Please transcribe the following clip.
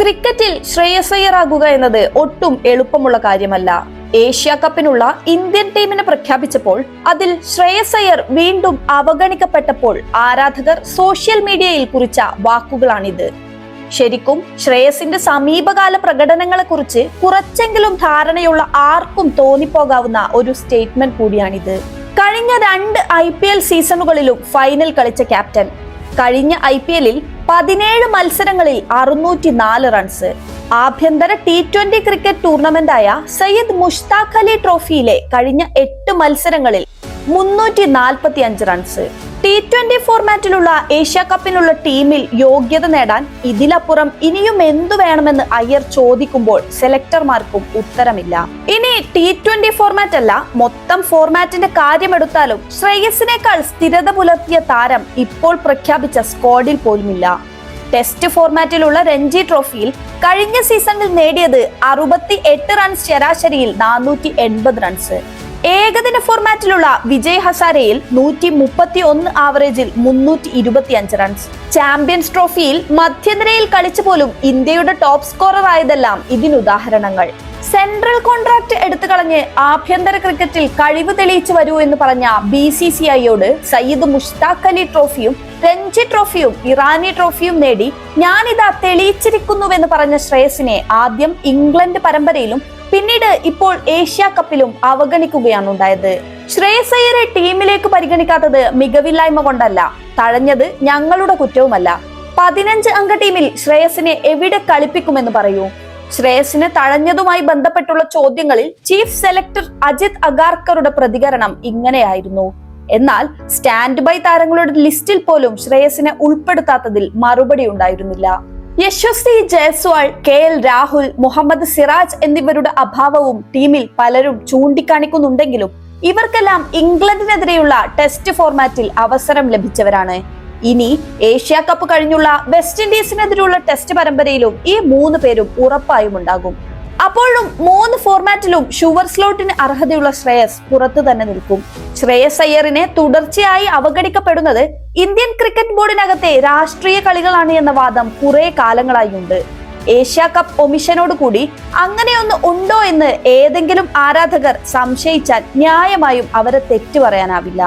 ക്രിക്കറ്റിൽ ശ്രേയസയ്യറാകുക എന്നത് ഒട്ടും എളുപ്പമുള്ള കാര്യമല്ല. ഏഷ്യ കപ്പിനുള്ള ഇന്ത്യൻ ടീമിനെ പ്രഖ്യാപിച്ചപ്പോൾ അതിൽ ശ്രേയസ് അയ്യർ വീണ്ടും അവഗണിക്കപ്പെട്ടപ്പോൾ ആരാധകർ സോഷ്യൽ മീഡിയയിൽ കുറിച്ച വാക്കുകളാണിത്. ശരിക്കും ശ്രേയസിന്റെ സമീപകാല പ്രകടനങ്ങളെ കുറിച്ച് കുറച്ചെങ്കിലും ധാരണയുള്ള ആർക്കും തോന്നിപ്പോകാവുന്ന ഒരു സ്റ്റേറ്റ്മെന്റ് കൂടിയാണിത്. കഴിഞ്ഞ രണ്ട് ഐ സീസണുകളിലും ഫൈനൽ കളിച്ച ക്യാപ്റ്റൻ. കഴിഞ്ഞ ഐ പി എല്ലിൽ പതിനേഴ് മത്സരങ്ങളിൽ അറുന്നൂറ്റി നാല് റൺസ്. ആഭ്യന്തര ടി ട്വന്റി ക്രിക്കറ്റ് ടൂർണമെന്റായ സയ്യിദ് മുഷ്താഖ് അലി ട്രോഫിയിലെ കഴിഞ്ഞ എട്ട് മത്സരങ്ങളിൽ മുന്നൂറ്റി നാൽപ്പത്തി അഞ്ച് റൺസ്. ടി ട്വന്റി ഫോർമാറ്റിലുള്ള ഏഷ്യ കപ്പിനുള്ള ടീമിൽ യോഗ്യത നേടാൻ ഇതിലപ്പുറം ഇനിയും എന്തു വേണമെന്ന് അയ്യർ ചോദിക്കുമ്പോൾ സെലക്ടർമാർക്കും ഉത്തരമില്ല. ഇനി ടി ട്വന്റി ഫോർമാറ്റ് അല്ല മൊത്തം ഫോർമാറ്റിന്റെ കാര്യമെടുത്താലും ശ്രേയസിനേക്കാൾ സ്ഥിരത പുലർത്തിയ താരം ഇപ്പോൾ പ്രഖ്യാപിച്ച സ്ക്വാഡിൽ പോലുമില്ല. ടെസ്റ്റ് ഫോർമാറ്റിലുള്ള രഞ്ജി ട്രോഫിയിൽ കഴിഞ്ഞ സീസണിൽ നേടിയത് അറുപത്തി എട്ട് റൺസ് ശരാശരിയിൽ നാനൂറ്റി എൺപത് റൺസ് ഏകദിന ഫോർമാറ്റിലുള്ള വിജയ് ഹസാരയിൽ നൂറ്റി മുപ്പത്തി ഒന്ന് ആവറേജിൽ മുന്നൂറ്റി ഇരുപത്തി അഞ്ച് റൺസ് ചാമ്പ്യൻസ് ട്രോഫിയിൽ മധ്യനിരയിൽ കളിച്ചു പോലും ഇന്ത്യയുടെ ടോപ്പ് സ്കോറർ ആയതെല്ലാം ഇതിനുദാഹരണങ്ങൾ സെൻട്രൽ കോൺട്രാക്ട് എടുത്തു കളഞ്ഞ് ആഭ്യന്തര ക്രിക്കറ്റിൽ കഴിവ് തെളിയിച്ചു വരൂ എന്ന് പറഞ്ഞ ബി സി സി ഐയോട് സയ്യിദ് മുഷ്താഖ് അലി ട്രോഫിയും രഞ്ജി ട്രോഫിയും ഇറാനി ട്രോഫിയും നേടി ഞാനിതാ തെളിയിച്ചിരിക്കുന്നുവെന്ന് പറഞ്ഞ ശ്രേയസിനെ ആദ്യം ഇംഗ്ലണ്ട് പരമ്പരയിലും പിന്നീട് ഇപ്പോൾ ഏഷ്യ കപ്പിലും അവഗണിക്കുകയാണ് ഉണ്ടായത്. ശ്രേയസയ്യരെ ടീമിലേക്ക് പരിഗണിക്കാത്തത് മികവില്ലായ്മ കൊണ്ടല്ല. തഴഞ്ഞത് ഞങ്ങളുടെ കുറ്റവുമല്ല. പതിനഞ്ച് അംഗ ടീമിൽ ശ്രേയസിനെ എവിടെ കളിപ്പിക്കുമെന്ന് പറയൂ. ശ്രേയസിന് തഴഞ്ഞതുമായി ബന്ധപ്പെട്ടുള്ള ചോദ്യങ്ങളിൽ ചീഫ് സെലക്ടർ അജിത് അഗാർക്കറുടെ പ്രതികരണം ഇങ്ങനെയായിരുന്നു. എന്നാൽ സ്റ്റാൻഡ് ബൈ താരങ്ങളുടെ ലിസ്റ്റിൽ പോലും ശ്രേയസിനെ ഉൾപ്പെടുത്താത്തതിൽ മറുപടി ഉണ്ടായിരുന്നില്ല. യശസ്വി ജയസ്വാൾ കെ എൽ രാഹുൽ മുഹമ്മദ് സിറാജ് എന്നിവരുടെ അഭാവവും ടീമിൽ പലരും ചൂണ്ടിക്കാണിക്കുന്നുണ്ടെങ്കിലും ഇവർക്കെല്ലാം ഇംഗ്ലണ്ടിനെതിരെയുള്ള ടെസ്റ്റ് ഫോർമാറ്റിൽ അവസരം ലഭിച്ചവരാണ്. ഇനി ഏഷ്യ കപ്പ് കഴിഞ്ഞുള്ള വെസ്റ്റ് ഇൻഡീസിനെതിരെയുള്ള ടെസ്റ്റ് പരമ്പരയിലും ഈ മൂന്ന് പേരും ഉറപ്പായും ഉണ്ടാകും. അപ്പോഴും മൂന്ന് ഫോർമാറ്റിലും ഷുവർ സ്ലോട്ടിന് അർഹതയുള്ള ശ്രേയസ് പുറത്തു തന്നെ നിൽക്കും. ശ്രേയസ് അയ്യറിനെ തുടർച്ചയായി അവഗണിക്കപ്പെടുന്നത് ഇന്ത്യൻ ക്രിക്കറ്റ് ബോർഡിനകത്തെ രാഷ്ട്രീയ കളികളാണ് എന്ന വാദം കുറെ കാലങ്ങളായി ഉണ്ട്. ഏഷ്യ കപ്പ് ഒമിഷനോട് കൂടി അങ്ങനെയൊന്ന് ഉണ്ടോ എന്ന് ഏതെങ്കിലും ആരാധകർ സംശയിച്ചാൽ ന്യായമായും അവരെ തെറ്റു പറയാനാവില്ല.